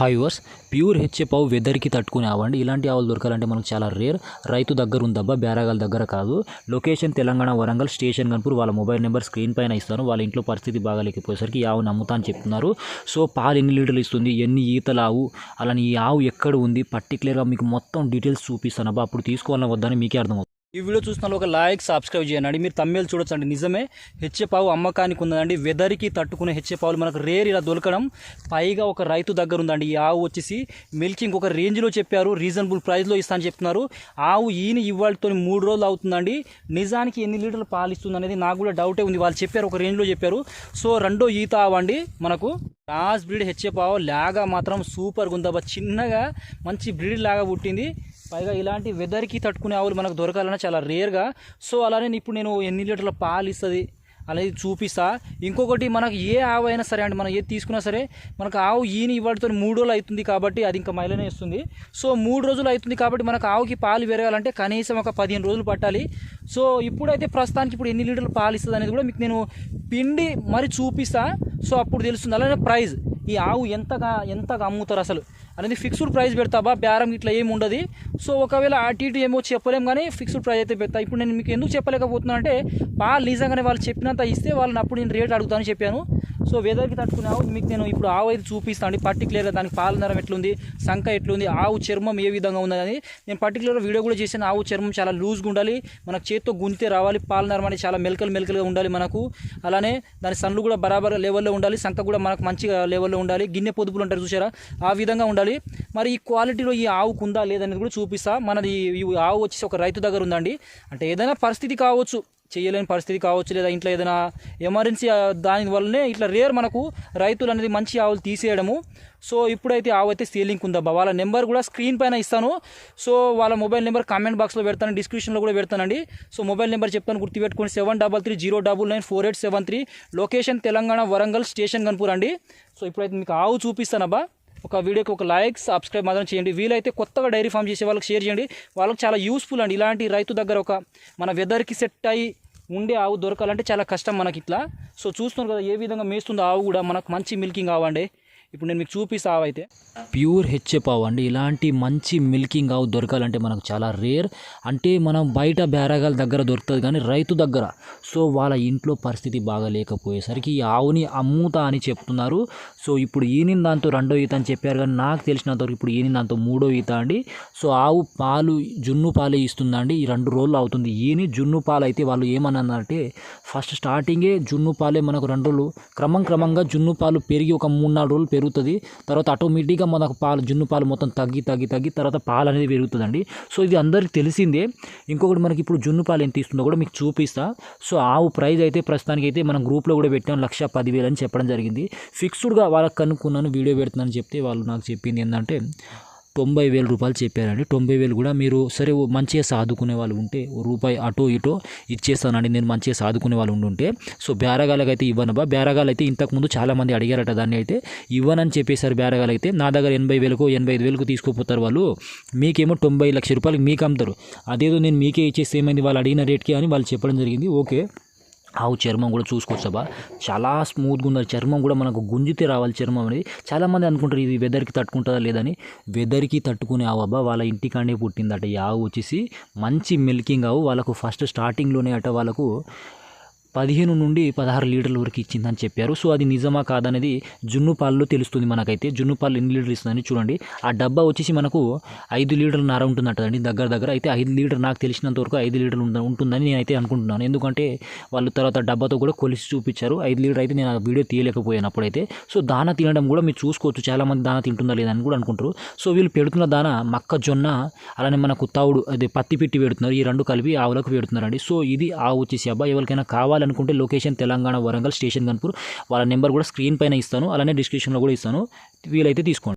Hi వర్స్ pure HF ఆవు వెదర్కి తట్టుకునే ఆవండి. ఇలాంటి ఆవులు దొరకాలంటే మనకు చాలా రేర్ రైతు దగ్గర ఉందబ్బా బేరాగాల దగ్గర కాదు. లొకేషన్ తెలంగాణ వరంగల్ స్టేషన్ కనుపూర్ వాళ్ళ మొబైల్ నెంబర్ స్క్రీన్ పైన ఇస్తాను. వాళ్ళ ఇంట్లో పరిస్థితి బాగాలేకపోయేసరికి ఈ ఆవు నమ్ముతా అని చెప్తున్నారు. సో పాలు ఎన్ని లీటర్లు ఇస్తుంది? ఎన్ని ఈతల ఆవు? అలానే ఈ ఆవు ఎక్కడ ఉంది? పర్టికులర్గా మీకు మొత్తం డీటెయిల్స్ చూపిస్తాను అబ్బా అప్పుడు తీసుకోవాలని వద్దని మీకే అర్థమవుతుంది. ఈ వీడియో చూస్తున్న ఒక లైక్ సబ్స్క్రైబ్ చేయండి. మీరు తమ్మేలు చూడొచ్చండి. నిజమే హెచ్ఎపావు అమ్మకానికి ఉందండి. వెదర్కి తట్టుకునే హెచ్ఎపావులు మనకు రేర్ ఇలా దొరకడం. పైగా ఒక రైతు దగ్గర ఉందండి. ఈ ఆవు వచ్చేసి మిల్కింగ్ ఒక రేంజ్లో చెప్పారు. రీజనబుల్ ప్రైస్లో ఇస్తా అని చెప్తున్నారు. ఆవు ఈయన ఇవాళతో మూడు రోజులు అవుతుందండి. నిజానికి ఎన్ని లీటర్లు పాలు ఇస్తుంది అనేది నాకు కూడా డౌటే ఉంది. వాళ్ళు చెప్పారు ఒక రేంజ్లో చెప్పారు. సో రెండో ఈత ఆవండి మనకు రాస్ బ్రీడ్ హెచ్ఎఫ్ లాగా మాత్రం సూపర్గా ఉందబ్బా చిన్నగా మంచి బ్రీడ్ లాగా పుట్టింది. పైగా ఇలాంటి వెదర్కి తట్టుకునే ఆవులు మనకు దొరకాలన్నా చాలా రేర్గా. సో అలానే ఇప్పుడు నేను ఎన్ని లీటర్ల పాలు ఇస్తుంది అనేది చూపిస్తా. ఇంకొకటి మనకు ఏ ఆవు అయినా సరే అండి మనం ఏది తీసుకున్నా సరే మనకు ఆవు ఈని ఇవ్వడంతో మూడు రోజులు అవుతుంది కాబట్టి అది ఇంకా మైలనే ఇస్తుంది. సో మూడు రోజులు అవుతుంది కాబట్టి మనకు ఆవుకి పాలు పెరగాలంటే కనీసం ఒక పదిహేను రోజులు పట్టాలి. సో ఇప్పుడైతే ప్రస్తుతానికి ఇప్పుడు ఎన్ని లీటర్లు పాలు ఇస్తుంది అనేది కూడా మీకు నేను పిండి మరి చూపిస్తా. సో అప్పుడు తెలుస్తుంది. అలానే ప్రైజ్. ఈ ఆవు ఎంతగా ఎంతగా అమ్ముతారు అసలు? అనేది ఫిక్స్డ్ ప్రైస్ పెడతాబా బేరం ఇట్లా ఏమి ఉండదు. సో ఒకవేళ అటు ఇటు ఏమో చెప్పలేము కానీ ఫిక్స్డ్ ప్రైస్ అయితే పెడతా. ఇప్పుడు నేను మీకు ఎందుకు చెప్పలేకపోతున్నా అంటే పాలు నిజంగానే వాళ్ళు చెప్పినంత ఇస్తే వాళ్ళని అప్పుడు నేను రేట్ అడుగుతానని చెప్పాను. సో వెదర్కి తట్టుకునే ఆవు మీకు నేను ఇప్పుడు ఆవు అయితే చూపిస్తాను అండి. పర్టికులర్గా దానికి పాలనరం ఎట్లుంది సంఖ ఎట్లుంది ఆవు చర్మం ఏ విధంగా ఉందని నేను పర్టికులర్గా వీడియో కూడా చేశాను. ఆవు చర్మం చాలా లూజ్గా ఉండాలి మనకు చేత్తో గుంజితే రావాలి పాలనరం అనేది చాలా మెలకలు మెలకలుగా ఉండాలి మనకు. అలానే దాని సన్లు కూడా బరాబర్ లెవెల్లో ఉండాలి సంఖ కూడా మనకు మంచిగా లెవెల్లో ఉండాలి. గిన్నె పొదుపులు ఉంటారు చూసారా ఆ విధంగా ఉండాలి. మరి ఈ క్వాలిటీలో ఈ ఆవుకు ఉందా లేదనేది కూడా చూపిస్తా. మనది ఈ ఆవు వచ్చేసి ఒక రైతు దగ్గర ఉందండి. అంటే ఏదైనా పరిస్థితి కావచ్చు. చేయలేని పరిస్థితి కావచ్చు లేదా ఇంట్లో ఏదైనా ఎమర్జెన్సీ దాని వల్లనే ఇట్లా రేర్ మనకు రైతులు అనేది మంచి ఆవులు తీసేయడము. సో ఇప్పుడైతే ఆవు అయితే సేలింగ్ ఉందబ్బా వాళ్ళ నెంబర్ కూడా స్క్రీన్ పైన ఇస్తాను. సో వాళ్ళ మొబైల్ నెంబర్ కామెంట్ బాక్స్లో పెడతాను డిస్క్రిప్షన్లో కూడా పెడతానండి. సో మొబైల్ నెంబర్ చెప్తాను గుర్తుపెట్టుకోండి. Seven double three zero double nine four eight seven three location Telangana Warangal station Kanupur అండి. సో ఇప్పుడైతే మీకు ఆవు చూపిస్తానబ్బా ఒక వీడియోకి ఒక లైక్ సబ్స్క్రైబ్ మాత్రం చేయండి. వీలైతే కొత్తగా డైరీ ఫామ్ చేసే వాళ్ళకి షేర్ చేయండి. వాళ్ళకి చాలా యూస్ఫుల్ అండి. ఇలాంటి రైతు దగ్గర ఒక మన వెదర్కి సెట్ అయ్యి ఉండే ఆవు దొరకాలంటే చాలా కష్టం మనకి ఇట్లా. సో చూస్తున్నారు కదా ఏ విధంగా మేస్తుందో ఆవు కూడా మనకు మంచి మిల్కింగ్ ఆవు అండి. ఇప్పుడు నేను మీకు చూపిస్తా అయితే ప్యూర్ హెచ్చెపావు ఆవు అండి. ఇలాంటి మంచి మిల్కింగ్ ఆవు దొరకాలంటే మనకు చాలా రేర్. అంటే మనం బయట బేరగాల దగ్గర దొరుకుతుంది కానీ రైతు దగ్గర. సో వాళ్ళ ఇంట్లో పరిస్థితి బాగా లేకపోయేసరికి ఈ ఆవుని అమ్ముతా అని చెప్తున్నారు. సో ఇప్పుడు ఈనిన దాంతో రెండో ఈత అని చెప్పారు కానీ నాకు తెలిసినంతవరకు ఇప్పుడు ఈనిన దాంతో మూడో ఈత అండి. సో ఆవు పాలు జున్ను పాలే ఇస్తుందండి. ఈ రెండు రోజులు అవుతుంది. ఈని జున్ను పాలు అయితే వాళ్ళు ఏమన్నారంటే ఫస్ట్ స్టార్టింగే జున్ను పాలే మనకు రెండు రోజులు. క్రమం క్రమంగా జున్ను పాలు పెరిగి ఒక మూడు నాలుగు రోజులు పెరుగుతుంది. తర్వాత ఆటోమేటిక్గా మనకు పాలు జున్ను పాలు మొత్తం తగ్గి తగ్గి తగ్గి తర్వాత పాలు అనేది పెరుగుతుందండి. సో ఇది అందరికీ తెలిసిందే. ఇంకొకటి మనకి ఇప్పుడు జున్ను పాలు ఎంత ఇస్తుందో కూడా మీకు చూపిస్తా. సో ఆవు ప్రైస్ అయితే ప్రస్తుతానికి అయితే మనం గ్రూప్లో కూడా పెట్టాం. లక్ష పదివేలు అని చెప్పడం జరిగింది. ఫిక్స్డ్గా వాళ్ళకి కనుక్కున్నాను వీడియో పెడుతున్నాను చెప్తే వాళ్ళు నాకు చెప్పింది ఏంటంటే తొంభై వేల రూపాయలు చెప్పారండి. తొంభై వేలు కూడా మీరు సరే మంచిగా సాదుకునే వాళ్ళు ఉంటే ఓ రూపాయి అటో ఇటో ఇచ్చేస్తానండి. నేను మంచిగా సాదుకునే వాళ్ళు ఉండుంటే సో బేరగాళ్ళకి అయితే ఇవ్వనబ్బా బేరగాళ్ళు అయితే ఇంతకుముందు చాలామంది అడిగారట దాన్ని అయితే ఇవ్వనని చెప్పేశారు బేరగాళ్ళు అయితే నా దగ్గర ఎనభై వేలకు ఎనభై ఐదు వేలకు తీసుకుపోతారు వాళ్ళు. మీకేమో తొంభై లక్ష రూపాయలు మీకు అమ్ముతారు అదేదో నేను మీకే ఇచ్చేస్తే ఏమైంది? వాళ్ళు అడిగిన రేట్కి అని వాళ్ళు చెప్పడం జరిగింది. ఓకే. ఆవు చర్మం కూడా చూసుకోవచ్చా చాలా స్మూత్గా ఉంది చర్మం కూడా మనకు గుంజితే రావాలి చర్మం అనేది. చాలామంది అనుకుంటారు ఇది వెదర్కి తట్టుకుంటుందా లేదని వెదర్కి తట్టుకునే ఆవు అబ్బా వాళ్ళ ఇంటికాడే పుట్టిందట. ఈ ఆవు వచ్చేసి మంచి మిల్కింగ్ ఆవు. వాళ్ళకు ఫస్ట్ స్టార్టింగ్లోనే అట వాళ్ళకు పదిహేను నుండి పదహారు లీటర్ల వరకు ఇచ్చిందని చెప్పారు. సో అది నిజమా కాదనేది జున్నుపాల్లో తెలుస్తుంది మనకైతే. జున్నుపాలు ఎన్ని లీటర్లు ఇస్తుందని చూడండి. ఆ డబ్బా వచ్చేసి మనకు ఐదు లీటర్ల నార ఉంటుందంటండి దగ్గర దగ్గర. అయితే ఐదు లీటర్ నాకు తెలిసినంత వరకు ఐదు లీటర్లు ఉంటుందని నేనైతే అనుకుంటున్నాను. ఎందుకంటే వాళ్ళు తర్వాత డబ్బాతో కూడా కొలిసి చూపించారు. ఐదు లీటర్ అయితే నేను ఆ వీడియో తీయలేకపోయాను అప్పుడైతే. సో దాన తినడం కూడా మీరు చూసుకోవచ్చు. చాలామంది దాన తింటుందా లేదని కూడా అనుకుంటారు. సో వీళ్ళు పెడుతున్న దాన మొక్కజొన్న అలానే మనకు తౌడు అదే పత్తి పెట్టి పెడుతున్నారు. ఈ రెండు కలిపి ఆవులకు పెడుతున్నారండి. సో ఇది ఆవు వచ్చేసి అబ్బా ఎవరికైనా కావాలి కావాలనుకుంటే లొకేషన్ తెలంగాణ వరంగల్ స్టేషన్ కనుపూర్ వాళ్ళ నెంబర్ కూడా స్క్రీన్ పైన ఇస్తాను. అలానే డిస్క్రిప్షన్లో కూడా ఇస్తాను. వీలైతే తీసుకోండి.